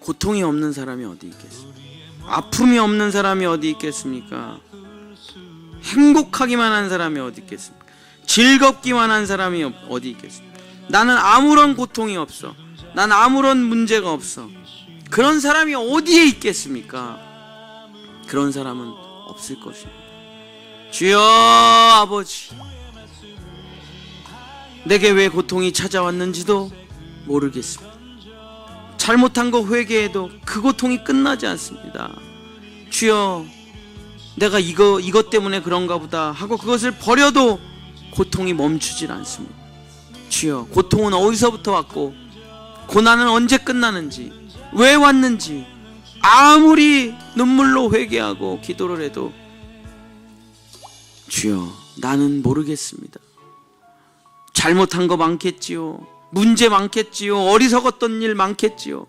고통이 없는 사람이 어디 있겠습니까? 아픔이 없는 사람이 어디 있겠습니까? 행복하기만 한 사람이 어디 있겠습니까? 즐겁기만 한 사람이 어디 있겠습니까? 나는 아무런 고통이 없어. 난 아무런 문제가 없어. 그런 사람이 어디에 있겠습니까? 그런 사람은 없을 것입니다. 주여 아버지, 내게 왜 고통이 찾아왔는지도 모르겠습니다. 잘못한 거 회개해도 그 고통이 끝나지 않습니다. 주여, 내가 이거 이것 때문에 그런가 보다 하고 그것을 버려도 고통이 멈추질 않습니다. 주여, 고통은 어디서부터 왔고 고난은 언제 끝나는지 왜 왔는지 아무리 눈물로 회개하고 기도를 해도 주여, 나는 모르겠습니다. 잘못한 거 많겠지요. 문제 많겠지요. 어리석었던 일 많겠지요.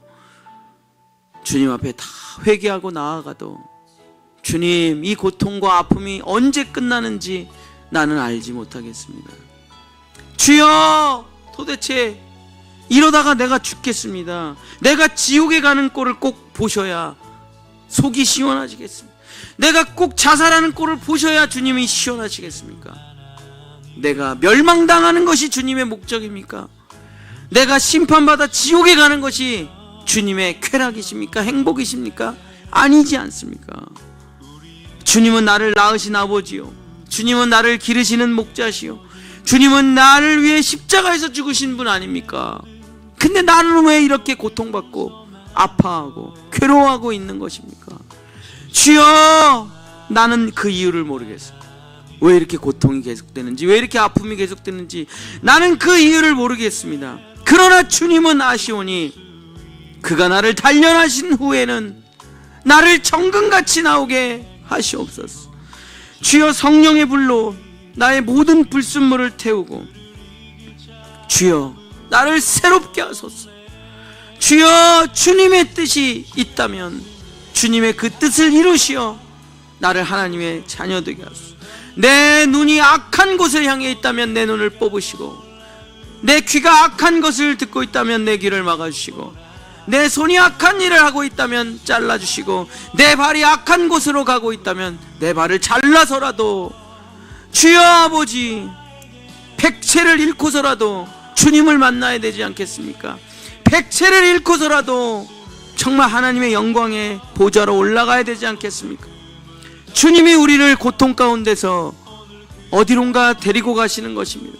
주님 앞에 다 회개하고 나아가도 주님 이 고통과 아픔이 언제 끝나는지 나는 알지 못하겠습니다. 주여 도대체 이러다가 내가 죽겠습니다. 내가 지옥에 가는 꼴을 꼭 보셔야 속이 시원하시겠습니다. 내가 꼭 자살하는 꼴을 보셔야 주님이 시원하시겠습니까? 내가 멸망당하는 것이 주님의 목적입니까? 내가 심판받아 지옥에 가는 것이 주님의 쾌락이십니까? 행복이십니까? 아니지 않습니까? 주님은 나를 낳으신 아버지요. 주님은 나를 기르시는 목자시요. 주님은 나를 위해 십자가에서 죽으신 분 아닙니까? 근데 나는 왜 이렇게 고통받고 아파하고 괴로워하고 있는 것입니까? 주여! 나는 그 이유를 모르겠습니다. 왜 이렇게 고통이 계속되는지, 왜 이렇게 아픔이 계속되는지 나는 그 이유를 모르겠습니다. 그러나 주님은 아시오니 그가 나를 단련하신 후에는 나를 정금같이 나오게 하시옵소서. 주여 성령의 불로 나의 모든 불순물을 태우고 주여 나를 새롭게 하소서. 주여 주님의 뜻이 있다면 주님의 그 뜻을 이루시어 나를 하나님의 자녀 되게 하소서. 내 눈이 악한 곳을 향해 있다면 내 눈을 뽑으시고 내 귀가 악한 것을 듣고 있다면 내 귀를 막아주시고 내 손이 악한 일을 하고 있다면 잘라주시고 내 발이 악한 곳으로 가고 있다면 내 발을 잘라서라도 주여 아버지 백체를 잃고서라도 주님을 만나야 되지 않겠습니까? 백체를 잃고서라도 정말 하나님의 영광의 보좌로 올라가야 되지 않겠습니까? 주님이 우리를 고통 가운데서 어디론가 데리고 가시는 것입니다.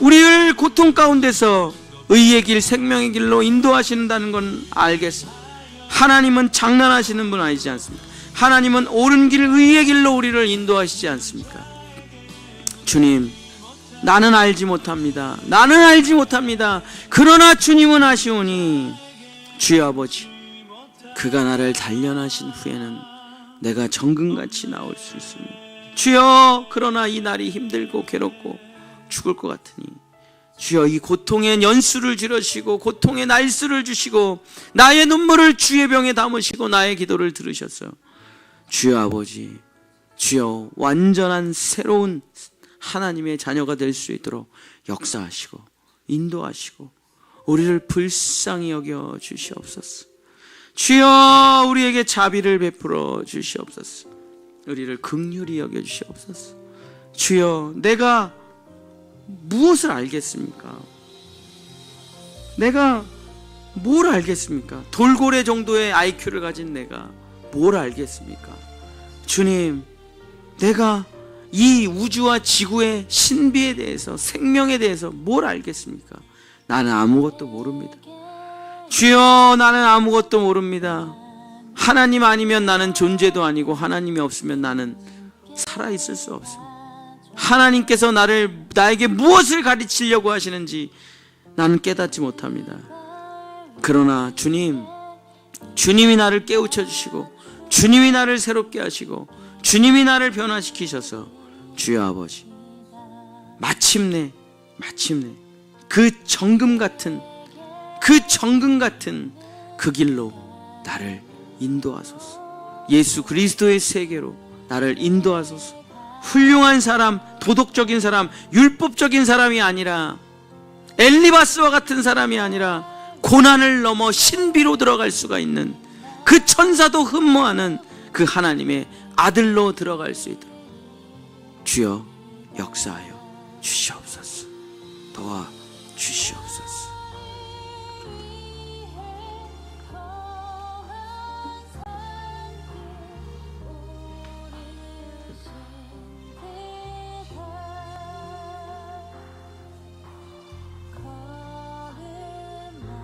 우리를 고통 가운데서 의의 길, 생명의 길로 인도하신다는 건 알겠습니다. 하나님은 장난하시는 분 아니지 않습니까? 하나님은 옳은 길, 의의 길로 우리를 인도하시지 않습니까? 주님, 나는 알지 못합니다. 나는 알지 못합니다. 그러나 주님은 아시오니, 주여 아버지, 그가 나를 단련하신 후에는 내가 정금같이 나올 수 있습니다. 주여, 그러나 이 날이 힘들고 괴롭고 죽을 것 같으니 주여 이 고통의 연수를 줄여시고 고통의 날수를 주시고 나의 눈물을 주의 병에 담으시고 나의 기도를 들으셨어요. 주여 아버지, 주여 완전한 새로운 하나님의 자녀가 될 수 있도록 역사하시고 인도하시고 우리를 불쌍히 여겨 주시옵소서. 주여 우리에게 자비를 베풀어 주시옵소서. 우리를 극률히 여겨 주시옵소서. 주여 내가 무엇을 알겠습니까? 내가 뭘 알겠습니까? 돌고래 정도의 IQ를 가진 내가 뭘 알겠습니까? 주님, 내가 이 우주와 지구의 신비에 대해서, 생명에 대해서 뭘 알겠습니까? 나는 아무것도 모릅니다. 주여, 나는 아무것도 모릅니다. 하나님 아니면 나는 존재도 아니고, 하나님이 없으면 나는 살아 있을 수 없습니다. 하나님께서 나를 나에게 무엇을 가르치려고 하시는지 나는 깨닫지 못합니다. 그러나 주님, 주님이 나를 깨우쳐 주시고 주님이 나를 새롭게 하시고 주님이 나를 변화시키셔서 주여 아버지 마침내 마침내 그 정금 같은 그 정금 같은 그 길로 나를 인도하소서. 예수 그리스도의 세계로 나를 인도하소서. 훌륭한 사람, 도덕적인 사람, 율법적인 사람이 아니라 엘리바스와 같은 사람이 아니라 고난을 넘어 신비로 들어갈 수가 있는 그 천사도 흠모하는 그 하나님의 아들로 들어갈 수 있도록 주여 역사하여 주시옵소서 도와 주시옵소서